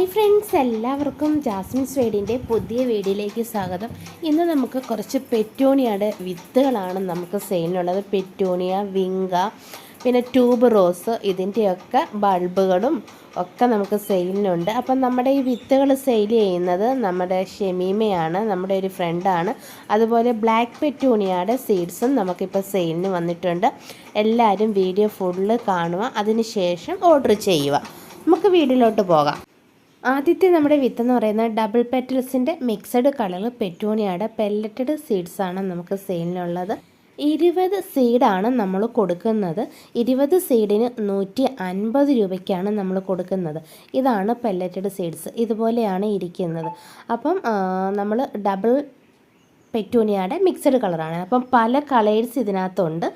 Hi friends എല്ലാവർക്കും Jasmine സ്വീഡിന്റെ പുതിയ വീഡിയോയിലേക്ക് സ്വാഗതം. ഇന്ന് നമുക്ക് കുറച്ച് പെറ്റോണിയയുടെ വിത്തുകളാണ് നമുക്ക് സെയിലിനുള്ളത്. പെറ്റോണിയ വിങ്ക പിന്നെ ട്യൂബ് റോസ് ഇതിന്റെയൊക്കെ ബൾബുകളും ഒക്കെ നമുക്ക് സെയിലിനുണ്ട്. അപ്പം നമ്മുടെ ഈ വിത്തുകൾ സെയിൽ ചെയ്യുന്നത് നമ്മുടെ ഷെമീമയാണ് നമ്മുടെ ഒരു ഫ്രണ്ടാണ്. അതുപോലെ ബ്ലാക്ക് പെറ്റൂണിയയുടെ സീഡ്സും നമുക്കിപ്പോൾ സെയിലിന് വന്നിട്ടുണ്ട്. എല്ലാവരും വീഡിയോ ഫുള്ള് കാണുക അതിനുശേഷം ഓർഡർ ചെയ്യുക. നമുക്ക് വീഡിയോയിലോട്ട് പോകാം. ആദ്യത്തെ നമ്മുടെ വിത്ത് എന്ന് പറയുന്നത് ഡബിൾ പെറ്റൽസിന്റെ മിക്സഡ് കളർ പെറ്റൂണിയാട് പെല്ലറ്റഡ് സീഡ്സ് ആണ് നമുക്ക് സെയിലിനുള്ളത് ഇരുപത് സീഡാണ് നമ്മൾ കൊടുക്കുന്നത്. ഇരുപത് സീഡിന് നൂറ്റി അൻപത് രൂപയ്ക്കാണ് നമ്മൾ കൊടുക്കുന്നത്. ഇതാണ് പെല്ലറ്റഡ് സീഡ്സ് ഇതുപോലെയാണ് ഇരിക്കുന്നത്. അപ്പം നമ്മൾ ഡബിൾ പെറ്റൂണിയാടെ മിക്സഡ് കളറാണ്. അപ്പം പല കളേഴ്സ് ഇതിനകത്തുണ്ട്.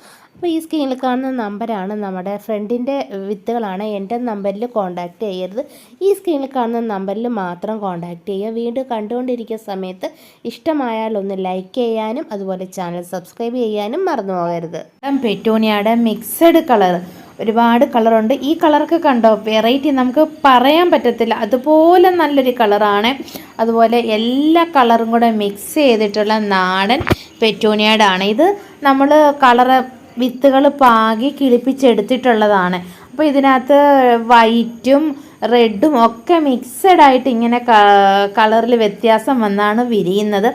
അപ്പോൾ ഈ സ്ക്രീനിൽ കാണുന്ന നമ്പറാണ് നമ്മുടെ ഫ്രണ്ടിന്റെ വിത്തുകളാണ്. എന്റെ നമ്പറിൽ കോൺടാക്റ്റ് ചെയ്യരുത്. ഈ സ്ക്രീനിൽ കാണുന്ന നമ്പറിൽ മാത്രം കോൺടാക്റ്റ് ചെയ്യുക. വീണ്ടും കണ്ടുകൊണ്ടിരിക്കുന്ന സമയത്ത് ഇഷ്ടമായാൽ ഒന്ന് ലൈക്ക് ചെയ്യാനും അതുപോലെ ചാനൽ സബ്സ്ക്രൈബ് ചെയ്യാനും മറന്നു പോകരുത്. പെറ്റൂണിയയുടെ മിക്സഡ് കളർ ഒരുപാട് കളറുണ്ട് ഈ കളറൊക്കെ കണ്ടോ? വെറൈറ്റി നമുക്ക് പറയാൻ പറ്റത്തില്ല. അതുപോലെ നല്ലൊരു കളറാണ് അതുപോലെ എല്ലാ കളറും കൂടെ മിക്സ് ചെയ്തിട്ടുള്ള നാടൻ പെറ്റൂണിയയുടെ ആണ്. ഇത് നമ്മൾ കളറ് വിത്തുകൾ പാകി കിളിപ്പിച്ചെടുത്തിട്ടുള്ളതാണ്. അപ്പോൾ ഇതിനകത്ത് വൈറ്റും റെഡും ഒക്കെ മിക്സഡ് ആയിട്ട് ഇങ്ങനെ കളറിൽ വ്യത്യാസം വന്നാണ് വിരിയുന്നത്.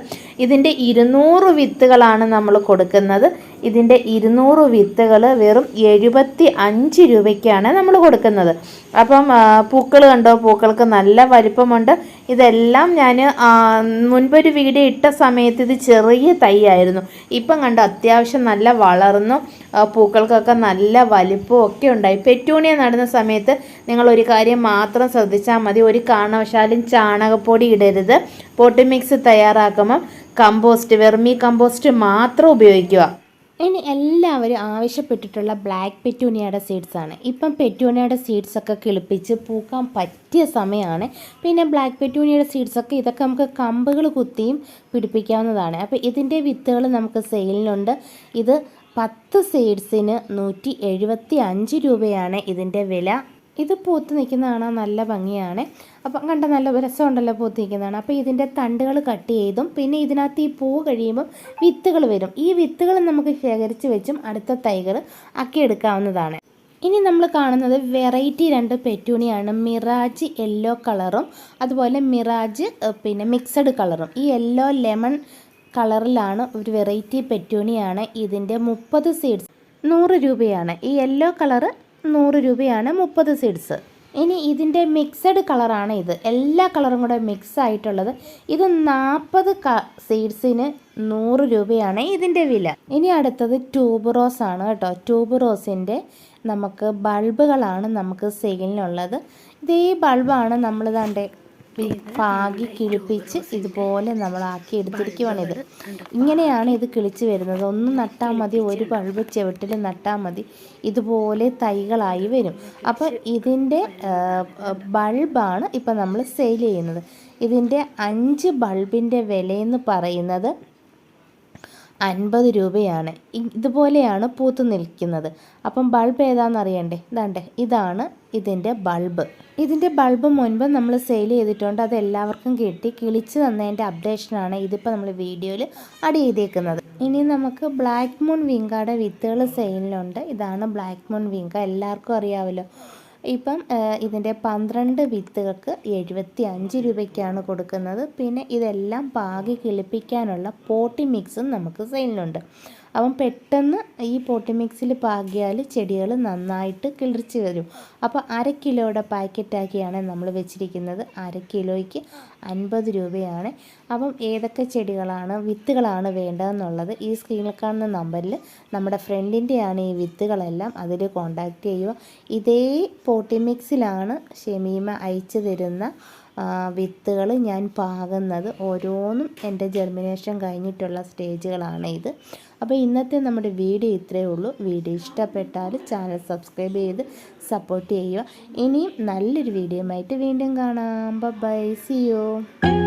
ഇതിന്റെ ഇരുന്നൂറ് വിത്തുകളാണ് നമ്മൾ കൊടുക്കുന്നത്. ഇതിന്റെ ഇരുന്നൂറ് വിത്തുകൾ വെറും എഴുപത്തി അഞ്ച് രൂപയ്ക്കാണ് നമ്മൾ കൊടുക്കുന്നത്. അപ്പം പൂക്കൾ കണ്ടോ? പൂക്കൾക്ക് നല്ല വലിപ്പമുണ്ട്. ഇതെല്ലാം ഞാൻ മുൻപൊരു വീഡിയോ ഇട്ട സമയത്ത് ഇത് ചെറിയ തൈയായിരുന്നു. ഇപ്പം കണ്ടോ? അത്യാവശ്യം നല്ല വളർന്നു. പൂക്കൾക്കൊക്കെ നല്ല വലിപ്പവും ഒക്കെ ഉണ്ടായി. പെറ്റൂണിയ നടുന്ന സമയത്ത് നിങ്ങൾ ഒരു കാര്യം മാത്രം ശ്രദ്ധിച്ചാൽ മതി. ഒരു കാരണവശാലും ചാണകപ്പൊടി ഇടരുത്. പോട്ടി മിക്സ് തയ്യാറാക്കുമ്പം കമ്പോസ്റ്റ് വെർമി കമ്പോസ്റ്റ് മാത്രം ഉപയോഗിക്കുക. ഇനി എല്ലാവരും ആവശ്യപ്പെട്ടിട്ടുള്ള ബ്ലാക്ക് പെറ്റൂണിയയുടെ സീഡ്സ് ആണ്. ഇപ്പം പെറ്റൂണിയയുടെ സീഡ്സ് ഒക്കെ കിളിപ്പിച്ച് പൂക്കാൻ പറ്റിയ സമയമാണ് പിന്നെ ബ്ലാക്ക് പെറ്റൂണിയയുടെ സീഡ്സൊക്കെ ഇതൊക്കെ നമുക്ക് കമ്പുകൾ കുത്തിയും പിടിപ്പിക്കാവുന്നതാണ്. അപ്പോൾ ഇതിന്റെ വിത്തുകൾ നമുക്ക് സെയിലിനുണ്ട്. ഇത് പത്ത് സീഡ്സിന് നൂറ്റി എഴുപത്തി അഞ്ച് രൂപയാണ് ഇതിന്റെ വില. ഇത് പൂത്ത് നിൽക്കുന്ന കാണാൻ നല്ല ഭംഗിയാണ്. അപ്പം കണ്ട നല്ല രസമുണ്ടല്ലോ പൂത്ത് നിൽക്കുന്നതാണ്. അപ്പോൾ ഇതിന്റെ തണ്ടുകൾ കട്ട് ചെയ്തും പിന്നെ ഇതിനകത്ത് ഈ പൂ കഴിയുമ്പം വിത്തുകൾ വരും. ഈ വിത്തുകൾ നമുക്ക് ശേഖരിച്ച് വെച്ചും അടുത്ത തൈകൾ ആക്കിയെടുക്കാവുന്നതാണ് ഇനി നമ്മൾ കാണുന്നത് വെറൈറ്റി രണ്ട് പെറ്റൂണിയാണ്. മിറാജ് യെല്ലോ കളറും അതുപോലെ മിറാജ് പിന്നെ മിക്സഡ് കളറും. ഈ യെല്ലോ ലെമൺ കളറിലാണ് ഒരു വെറൈറ്റി പെറ്റൂണിയാണ് ഇതിന്റെ മുപ്പത് സീഡ്സ്. നൂറ് രൂപയാണ്. ഈ യെല്ലോ കളറ് നൂറ് രൂപയാണ് മുപ്പത് സീഡ്സ് ഇനി ഇതിന്റെ മിക്സഡ് കളറാണ് ഇത്. എല്ലാ കളറും കൂടെ മിക്സ് ആയിട്ടുള്ളത്. ഇത് നാൽപ്പത് ക സീഡ്സിന് നൂറ് രൂപയാണ് ഇതിന്റെ വില. ഇനി അടുത്തത് ട്യൂബ് റോസ് ആണ് കേട്ടോ. ട്യൂബ് റോസിന്റെ നമുക്ക് ബൾബുകളാണ് നമുക്ക് സെയിലിനുള്ളത് ഇതേ ബൾബാണ് നമ്മൾ പാകി കിഴിപ്പിച്ച് ഇതുപോലെ നമ്മളാക്കി എടുത്തിരിക്കുവാണ് ഇത് ഇങ്ങനെയാണ് ഇത് കിളിച്ച് വരുന്നത്. ഒന്ന് നട്ടാൽ മതി ഒരു ബൾബ് ചവിട്ടിൽ നട്ടാൽ മതി. ഇതുപോലെ തൈകളായി വരും. അപ്പോൾ ഇതിന്റെ ബൾബാണ് ഇപ്പം നമ്മൾ സെയിൽ ചെയ്യുന്നത്. ഇതിന്റെ അഞ്ച് ബൾബിന്റെ വിലയെന്ന് പറയുന്നത് അൻപത് രൂപയാണ്. ഇതുപോലെയാണ് പൂത്ത് നിൽക്കുന്നത്. അപ്പം ബൾബ് ഏതാണെന്ന് അറിയണ്ടേ? ഇതാണ്ടേ. ഇതാണ് ഇതിന്റെ ബൾബ്. ഇതിന്റെ ബൾബ് മുൻപ് നമ്മൾ സെയിൽ ചെയ്തിട്ടുണ്ട്. അത് എല്ലാവർക്കും കിട്ടി. കിളിച്ച് തന്നതിന്റെ അപ്ഡേഷനാണ് ഇതിപ്പോൾ നമ്മൾ വീഡിയോയിൽ ആഡ് ചെയ്തേക്കുന്നത്. ഇനി നമുക്ക് ബ്ലാക്ക് മൂൺ വിങ്കയുടെ വിത്തുകൾ സെയിലിലുണ്ട്. ഇതാണ് ബ്ലാക്ക് മൂൺ വിങ്ക. എല്ലാവർക്കും അറിയാമല്ലോ ഇപ്പം ഇതിന്റെ പന്ത്രണ്ട് വിത്തുകൾക്ക് എഴുപത്തി അഞ്ച് രൂപയ്ക്കാണ് കൊടുക്കുന്നത്. പിന്നെ ഇതെല്ലാം പാകി കിളിപ്പിക്കാനുള്ള പോട്ടി മിക്സും നമുക്ക് സെയിലിനുണ്ട്. അപ്പം പെട്ടെന്ന് ഈ പോട്ടി മിക്സിൽ പാകിയാൽ ചെടികൾ നന്നായിട്ട് കിളിർച്ച് വരും. അപ്പോൾ അര കിലോയുടെ പാക്കറ്റാക്കിയാണ് നമ്മൾ വെച്ചിരിക്കുന്നത്. അര കിലോയ്ക്ക് അൻപത് രൂപയാണ്. അപ്പം ഏതൊക്കെ ചെടികളാണ് വിത്തുകളാണ് വേണ്ടതെന്നുള്ളത് ഈ സ്ക്രീനിൽ കാണുന്ന നമ്പറിൽ നമ്മുടെ ഫ്രണ്ടിന്റെയാണ് ഈ വിത്തുകളെല്ലാം അതിൽ കോൺടാക്റ്റ് ചെയ്യുക. ഇതേ പോട്ടി മിക്സിലാണ് ഷെമീമ അയച്ചു തരുന്ന വിത്തുകൾ ഞാൻ പാകുന്നത് ഓരോന്നും എന്റെ ജെർമിനേഷൻ കഴിഞ്ഞിട്ടുള്ള സ്റ്റേജുകളാണ് ഇത്. അപ്പോൾ ഇന്നത്തെ നമ്മുടെ വീഡിയോ ഇത്രയേ ഉള്ളൂ. വീഡിയോ ഇഷ്ടപ്പെട്ടാൽ ചാനൽ സബ്സ്ക്രൈബ് ചെയ്ത് സപ്പോർട്ട് ചെയ്യുക. ഇനിയും നല്ലൊരു വീഡിയോ ആയിട്ട് വീണ്ടും കാണാം. By C U